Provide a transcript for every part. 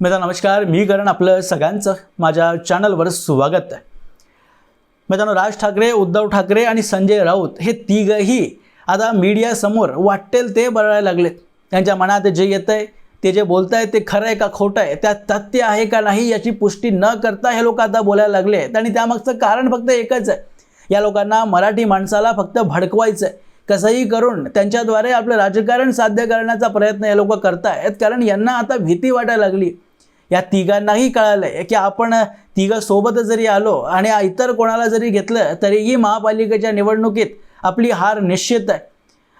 मित्र नमस्कार. मी करण आपलं सगळ्यांचं माझ्या चॅनलवर स्वागत आहे. मित्रांनो राज ठाकरे उद्धव ठाकरे आणि संजय राऊत हे तिघही आता मीडियासमोर वाटेल ते बरळायला लागलेत. त्यांच्या मनात जे येतं आहे ते जे बोलत आहे ते खरं आहे का खोटं आहे? त्यात तथ्य आहे का नाही याची पुष्टी न करता हे लोक आता बोलायला लागले आहेत. आणि त्यामागचं कारण फक्त एकच आहे. या लोकांना मराठी माणसाला फक्त भडकवायचं आहे कसंही करून त्यांच्याद्वारे आपलं राजकारण साध्य करण्याचा प्रयत्न हे लोक करतायत. कारण यांना आता भीती वाटायला लागली. या तिघांनाही कळालं आहे की आपण तिघं सोबत जरी आलो आणि इतर कोणाला जरी घेतलं तरीही महापालिकेच्या निवडणुकीत आपली हार निश्चित आहे.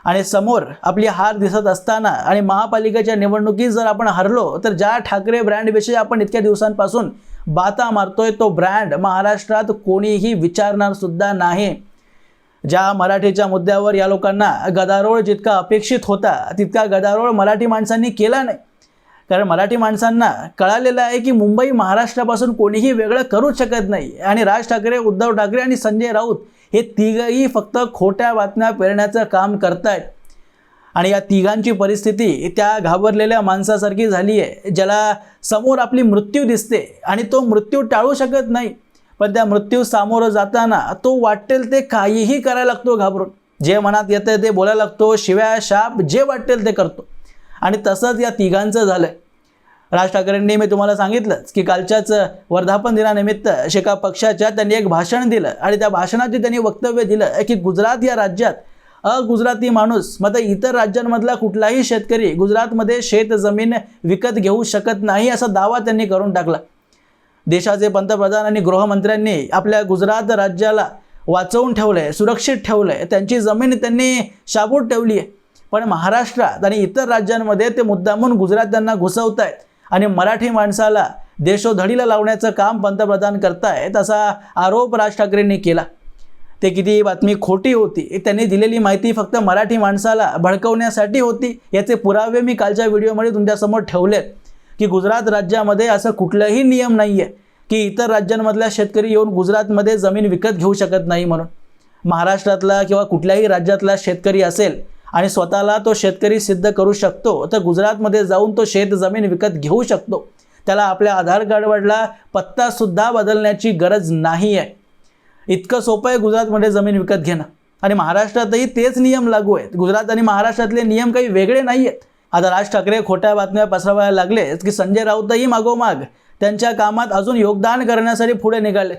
आणि समोर आपली हार दिसत असताना आणि महापालिकेच्या निवडणुकीत जर आपण हरलो तर ज्या ठाकरे ब्रँडविषयी आपण इतक्या दिवसांपासून बाता मारतोय तो ब्रँड महाराष्ट्रात कोणीही विचारणार सुद्धा नाही. ज्या मराठीच्या मुद्द्यावर या लोकांना गदारोळ जितका अपेक्षित होता तितका गदारोळ मराठी माणसांनी केला नाही. कारण मराठी माणसांना कळालेलं आहे की मुंबई महाराष्ट्रापासून कोणीही वेगळं करूच शकत नाही. आणि राज ठाकरे उद्धव ठाकरे आणि संजय राऊत हे तिघही फक्त खोट्या बातम्या पेरण्याचं काम करतायत. आणि या तिघांची परिस्थिती त्या घाबरलेल्या माणसासारखी झाली आहे ज्याला समोर आपली मृत्यू दिसते आणि तो मृत्यू टाळू शकत नाही. पण त्या मृत्यू सामोरं जाताना तो वाटेल ते काहीही करायला लागतो घाबरून. जे मनात येतं ते बोलायला लागतो शिव्या शाप जे वाटेल ते करतो. आणि तसंच या तिघांचं झालं राज ठाकरेंनी मी तुम्हाला सांगितलंच की कालच्याच वर्धापन दिनानिमित्त शेका पक्षाच्या त्यांनी एक भाषण दिलं आणि त्या भाषणात त्यांनी वक्तव्य दिलं की गुजरात या राज्यात अगुजराती माणूस मग इतर राज्यांमधला कुठलाही शेतकरी गुजरातमध्ये शेत जमीन विकत घेऊ शकत नाही असा दावा त्यांनी करून टाकला. देशाचे पंतप्रधान आणि गृहमंत्र्यांनी आपल्या गुजरात राज्याला वाचवून ठेवलं आहे सुरक्षित ठेवलं आहे त्यांची जमीन त्यांनी शाबूत ठेवली आहे पण महाराष्ट्रात आणि इतर राज्यांमध्ये ते मुद्दामून गुजरात्यांना घुसवत आहेत आणि मराठी माणसाला देशोधडीला लावण्याचं काम पंतप्रधान करतायत असा आरोप राज ठाकरेंनी केला. ते किती बातमी खोटी होती त्यांनी दिलेली माहिती फक्त मराठी माणसाला भडकवण्यासाठी होती याचे पुरावे मी कालच्या व्हिडिओमध्ये तुमच्यासमोर ठेवलेत. की गुजरात राज्यामध्ये असं कुठलाही नियम नाही आहे की इतर राज्यांमधल्या शेतकरी येऊन गुजरातमध्ये जमीन विकत घेऊ शकत नाही म्हणून. महाराष्ट्रातला किंवा कुठल्याही राज्यातला शेतकरी असेल आणि स्वतःला तो शेतकरी सिद्ध करू शकतो. तर गुजरातमध्ये जाऊन तो शेत जमीन विकत घेऊ शकतो. त्याला आपल्या आधार कार्डवरला पत्तासुद्धा बदलण्याची गरज नाही आहे इतकं सोपं आहे गुजरातमध्ये जमीन विकत घेणं. आणि महाराष्ट्रातही तेच नियम लागू आहेत. गुजरात आणि महाराष्ट्रातले नियम काही वेगळे नाही आहेत आता राज ठाकरे खोट्या बातम्या पसरवायला लागलेत की संजय राऊतही मागोमाग त्यांच्या कामात अजून योगदान करण्यासाठी पुढे निघाले.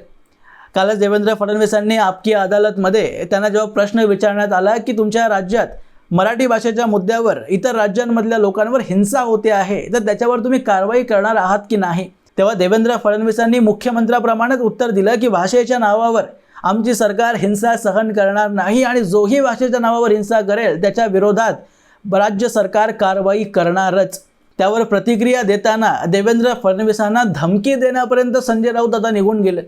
कालच देवेंद्र फडणवीसांनी आपकी अदालतमध्ये त्यांना जेव्हा प्रश्न विचारण्यात आला की तुमच्या राज्यात मराठी भाषेच्या मुद्द्यावर इतर राज्यांमधल्या लोकांवर हिंसा होते आहे. तर त्याच्यावर तुम्ही कारवाई करणार आहात की नाही? तेव्हा देवेंद्र फडणवीसांनी मुख्यमंत्र्याप्रमाणेच उत्तर दिलं की भाषेच्या नावावर आमची सरकार हिंसा सहन करणार नाही आणि जोही भाषेच्या नावावर हिंसा करेल त्याच्या विरोधात राज्य सरकार कारवाई करणारच. त्यावर प्रतिक्रिया देताना देवेंद्र फडणवीसांना धमकी देण्यापर्यंत संजय राऊत आता निघून गेले.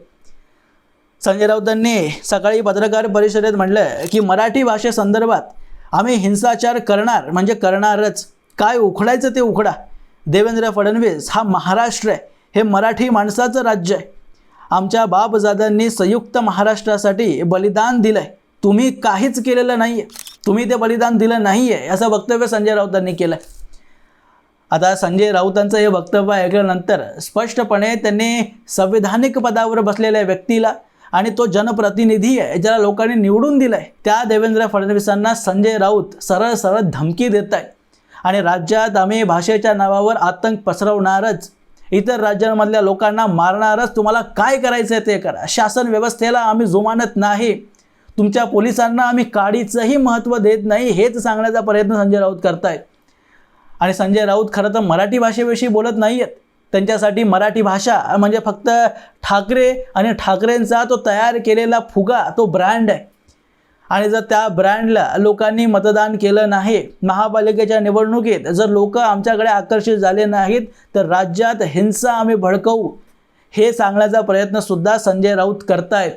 संजय राऊतांनी सकाळी पत्रकार परिषदेत म्हटलं की मराठी भाषेसंदर्भात आम्ही हिंसाचार करणार म्हणजे करणारच. काय उखडायचं ते उखडा. देवेंद्र फडणवीस हा महाराष्ट्र आहे. हे मराठी माणसाचं राज्य आहे. आमच्या बापजादांनी संयुक्त महाराष्ट्रासाठी बलिदान दिलं आहे तुम्ही काहीच केलेलं नाही आहे तुम्ही ते बलिदान दिलं नाही आहे असं वक्तव्य संजय राऊतांनी केलं आहे आता संजय राऊतांचं हे वक्तव्य ऐकल्यानंतर स्पष्टपणे त्यांनी संविधानिक पदावर बसलेल्या व्यक्तीला आणि तो जनप्रतिनिधी आहे ज्याला लोकांनी निवडून दिला आहे त्या देवेंद्र फडणवीसांना संजय राऊत सरळ सरळ धमकी देत आहे आणि राज्यात आम्ही भाषेच्या नावावर आतंक पसरवणारच. इतर राज्यांमधल्या लोकांना मारणारच. तुम्हाला काय करायचं आहे ते करा. शासन व्यवस्थेला आम्ही जुमानत नाही. तुमच्या पोलिसांना आम्ही काडीचंही महत्त्व देत नाही हेच सांगण्याचा प्रयत्न संजय राऊत करतायत. आणि संजय राऊत खरं तर मराठी भाषेविषयी बोलत नाही आहेत त्यांच्यासाठी मराठी भाषा म्हणजे फक्त ठाकरे आणि ठाकरेंचा तो तयार केलेला फुगा तो ब्रँड आहे. आणि जर त्या ब्रँडला लोकांनी मतदान केलं नाही महापालिकेच्या निवडणुकीत जर लोक आमच्याकडे आकर्षित झाले नाहीत तर राज्यात हिंसा आम्ही भडकवू. हे सांगण्याचा प्रयत्नसुद्धा संजय राऊत करतायत.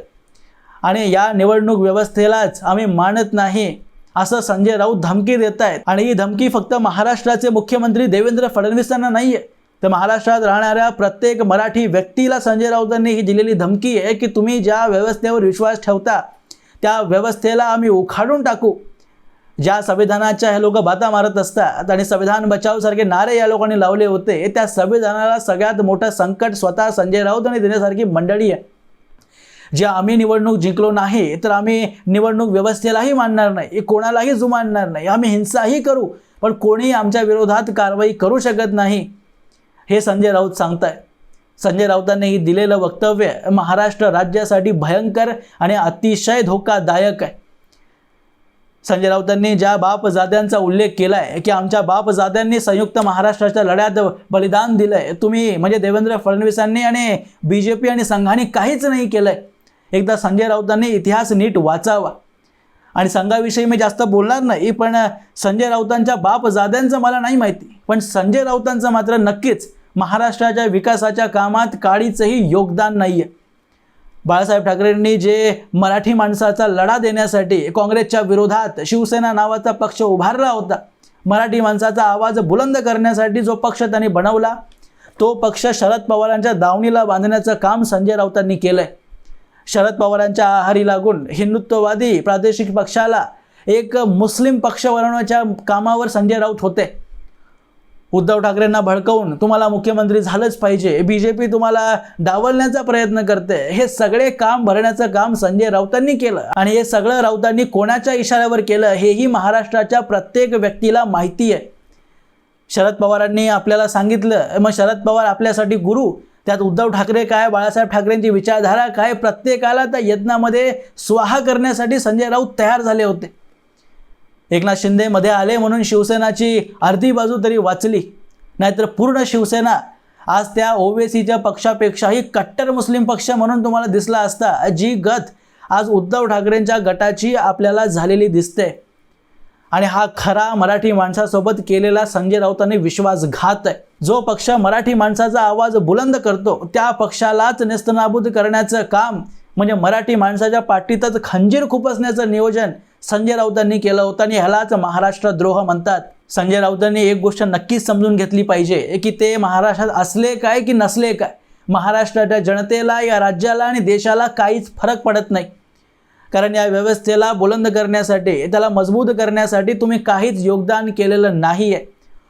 आणि या निवडणूक व्यवस्थेलाच आम्ही मानत नाही असं संजय राऊत धमकी देत आहेत आणि ही धमकी फक्त महाराष्ट्राचे मुख्यमंत्री देवेंद्र फडणवीसांना नाही आहे तर महाराष्ट्रात राहणाऱ्या प्रत्येक मराठी व्यक्तीला संजय राऊतांनी ही दिलेली धमकी आहे की तुम्ही ज्या व्यवस्थेवर विश्वास ठेवता त्या व्यवस्थेला आम्ही उखाडून टाकू. ज्या संविधानाच्या हे लोक बाता मारत असतात आणि संविधान बचावसारखे नारे या लोकांनी लावले होते त्या संविधानाला सगळ्यात मोठं संकट स्वतः संजय राऊत आणि देण्यासारखी मंडळी आहे. जे आम्ही निवडणूक जिंकलो नाही तर आम्ही निवडणूक व्यवस्थेलाही मानणार नाही कोणालाही जुमानणार नाही. आम्ही हिंसाही करू पण कोणी आमच्या विरोधात कारवाई करू शकत नाही. हे संजय राऊत सांगताय. संजय राऊतांनी दिलेलं वक्तव्य महाराष्ट्र राज्यासाठी भयंकर आणि अतिशय धोकादायक आहे. संजय राऊतांनी ज्या बापजाद्यांचा उल्लेख केला आहे की आमच्या बापजाद्यांनी संयुक्त महाराष्ट्राच्या लढ्यात बलिदान दिलं आहे तुम्ही म्हणजे देवेंद्र फडणवीसांनी आणि बी जे पी आणि संघाने काहीच नाही केलं आहे एकदा संजय राऊतांनी इतिहास नीट वाचावा. आणि संघाविषयी मी जास्त बोलणार नाही पण संजय राऊतांच्या बापजाद्यांचं मला नाही माहिती. पण संजय राऊतांचं मात्र नक्कीच महाराष्ट्राच्या विकासाच्या कामात काळीचंही योगदान नाही आहे बाळासाहेब ठाकरेंनी जे मराठी माणसाचा लढा देण्यासाठी काँग्रेसच्या विरोधात शिवसेना नावाचा पक्ष उभारला होता मराठी माणसाचा आवाज बुलंद करण्यासाठी जो पक्ष त्यांनी बनवला तो पक्ष शरद पवारांच्या दावणीला बांधण्याचं काम संजय राऊतांनी केलंय. शरद पवारांच्या आहारी लागून हिंदुत्ववादी प्रादेशिक पक्षाला एक मुस्लिम पक्ष बनवण्याच्या कामावर संजय राऊत होते. उद्धव ठाकरेंना भडकवून तुम्हाला मुख्यमंत्री झालंच पाहिजे. बी जे पी तुम्हाला डावलण्याचा प्रयत्न करते. हे सगळे काम भरण्याचं काम संजय राऊतांनी केलं. आणि हे सगळं राऊतांनी कोणाच्या इशाऱ्यावर केलं हेही महाराष्ट्राच्या प्रत्येक व्यक्तीला माहिती आहे. शरद पवारांनी आपल्याला सांगितलं मग शरद पवार आपल्यासाठी गुरु. त्यात उद्धव ठाकरे काय बाळासाहेब ठाकरेंची विचारधारा काय प्रत्येकाला त्या यत्नामध्ये स्वाहा करण्यासाठी संजय राऊत तयार झाले होते. एकनाथ शिंदे मध्ये आले म्हणून शिवसेनाची अर्धी बाजू तरी वाचली. नाहीतर पूर्ण शिवसेना आज त्या ओवेसीच्या पक्षापेक्षाही कट्टर मुस्लिम पक्ष म्हणून तुम्हाला दिसला असता. जी गत आज उद्धव ठाकरेंच्या गटाची आपल्याला झालेली दिसते. आणि हा खरा मराठी माणसासोबत केलेला संजय राऊतांनी विश्वासघात आहे. जो पक्ष मराठी माणसाचा आवाज बुलंद करतो त्या पक्षालाच नेस्तनाबूत करण्याचं काम म्हणजे मराठी माणसाच्या पाठीतच खंजीर खुपसण्याचं नियोजन संजय राऊतांनी केलं होतं आणि ह्यालाच महाराष्ट्र द्रोह म्हणतात. संजय राऊतांनी एक गोष्ट नक्कीच समजून घेतली पाहिजे की ते महाराष्ट्रात असले काय की नसले काय? महाराष्ट्राच्या जनतेला या राज्याला आणि देशाला काहीच फरक पडत नाही. कारण या व्यवस्थेला बुलंद करण्यासाठी त्याला मजबूत करण्यासाठी तुम्ही काहीच योगदान केलेलं नाही आहे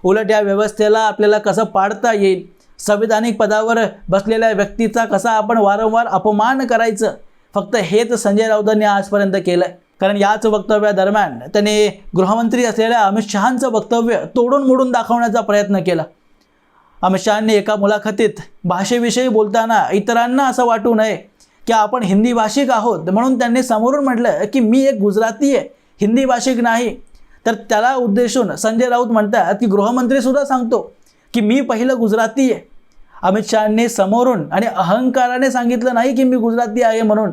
उलट या व्यवस्थेला आपल्याला कसं पाडता येईल? संविधानिक पदावर बसलेल्या व्यक्तीचा कसा आपण वारंवार अपमान करायचं? फक्त हेच संजय राऊतांनी आजपर्यंत केलं आहे कारण याच वक्तव्यादरम्यान त्याने गृहमंत्री असलेल्या अमित शहांचं वक्तव्य तोडून मोडून दाखवण्याचा प्रयत्न केला. अमित शहांनी एका मुलाखतीत भाषेविषयी बोलताना इतरांना असं वाटू नये की आपण हिंदी भाषिक आहोत म्हणून त्यांनी समोरून म्हटलं की मी एक गुजराती आहे हिंदी भाषिक नाही. तर त्याला उद्देशून संजय राऊत म्हणतात की गृहमंत्रीसुद्धा सांगतो की मी पहिलं गुजराती आहे. अमित शहांनी समोरून आणि अहंकाराने सांगितलं नाही की मी गुजराती आहे म्हणून.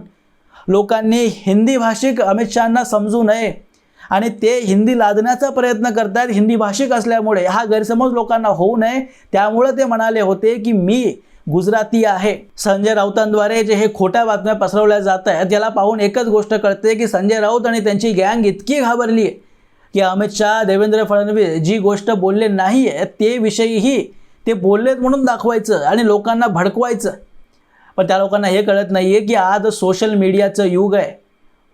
लोकांनी हिंदी भाषिक अमित शहांना समजू नये. आणि ते हिंदी लादण्याचा प्रयत्न करतात हिंदी भाषिक असल्यामुळे हा गैरसमज लोकांना होऊ नये. त्यामुळं ते म्हणाले होते की मी गुजराती आहे. संजय राऊतांद्वारे जे हे खोट्या बातम्या पसरवल्या जात आहेत याला पाहून एकच गोष्ट कळते की संजय राऊत आणि त्यांची गँग इतकी घाबरली आहे की अमित शहा देवेंद्र फडणवीस जी गोष्ट बोलले नाही आहे ते विषयीही ते बोललेत म्हणून दाखवायचं आणि लोकांना भडकवायचं. पण त्या लोकांना हे कळत नाही आहे की आज सोशल मीडियाचं युग आहे.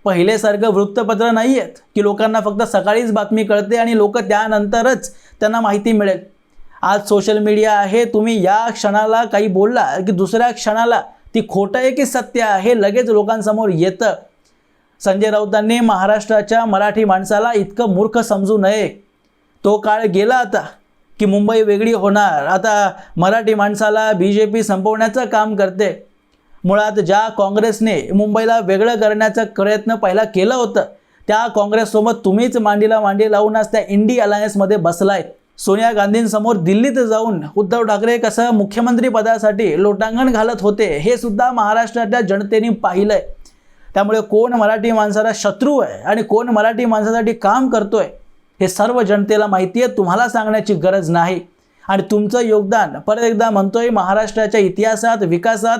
पहिलेसारखं वृत्तपत्र नाही आहेत की लोकांना फक्त सकाळीच बातमी कळते आणि लोक त्यानंतरच त्यांना माहिती मिळेल. आज सोशल मीडिया आहे तुम्ही या क्षणाला काही बोलला की दुसऱ्या क्षणाला. ती खोटं आहे की सत्य आहे लगेच लोकांसमोर येतं. संजय राऊतांनी महाराष्ट्राच्या मराठी माणसाला इतकं मूर्ख समजू नये. तो काळ गेला आता की मुंबई वेगळी होणार. आता मराठी माणसाला बी जे पी संपवण्याचं काम करते. मुळात ज्या काँग्रेसने मुंबईला वेगळं करण्याचा प्रयत्न पहिला केलं होतं त्या काँग्रेससोबत तुम्हीच मांडीला मांडी लावूनच त्या इंडी अलायन्समध्ये बसलाय. सोनिया गांधींसमोर दिल्लीत जाऊन उद्धव ठाकरे कसं मुख्यमंत्री पदासाठी लोटांगण घालत होते हे सुद्धा महाराष्ट्राच्या जनतेने पाहिलंय. त्यामुळे कोण मराठी माणसाला शत्रू आहे आणि कोण मराठी माणसासाठी काम करतोय हे सर्व जनतेला माहिती आहे तुम्हाला सांगण्याची गरज नाही. आणि तुमचं योगदान परत एकदा म्हणतोय महाराष्ट्राच्या इतिहासात विकासात